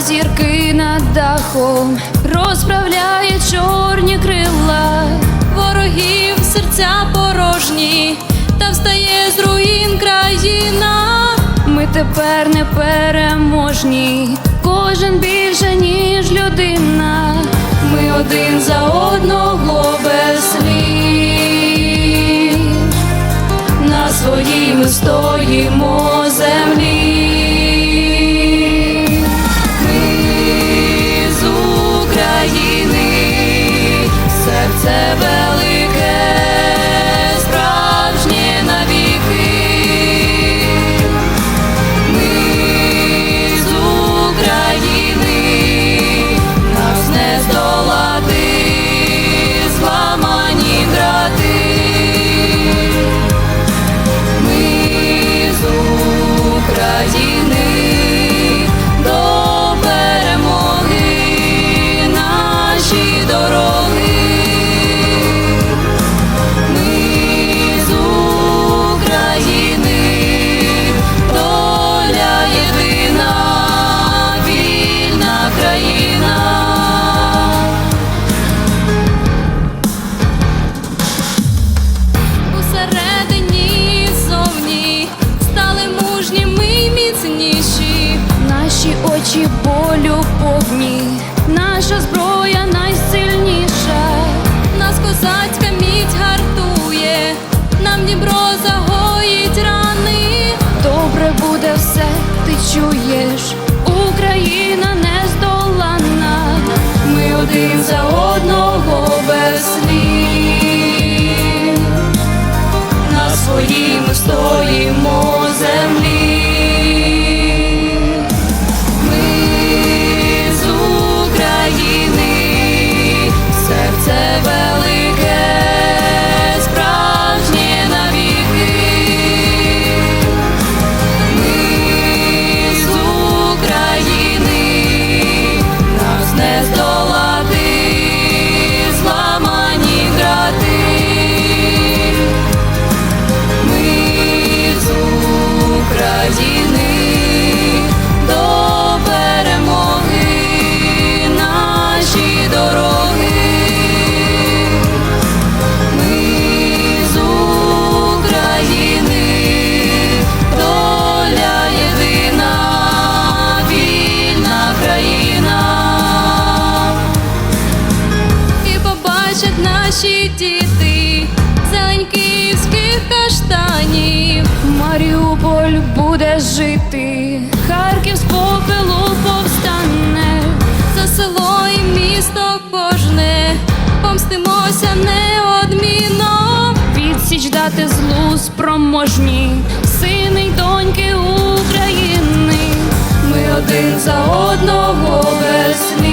зірки над дахом, розправляє чорні крила, ворогів серця порожні, та встає з руїн країна. Ми тепер не переможні, кожен більше, ніж людина. Ми один за одного без слів. На своїй ми стоїмо землі. Повні, наша зброя найсильніша, нас козацька міць гартує, нам Дніпро загоїть рани. Добре буде все, ти чуєш, Україна нездоланна, ми один за одного без слів. На своїй ми стоїмо наші діти зелень київських каштанів. Маріуполь буде жити, Харків з попелу повстане, за село і місто кожне, помстимося неодмінно. Відсіч дати злу спроможні, сини й доньки України. Ми один за одного без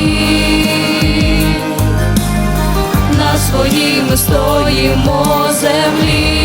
ми стоїмо землі.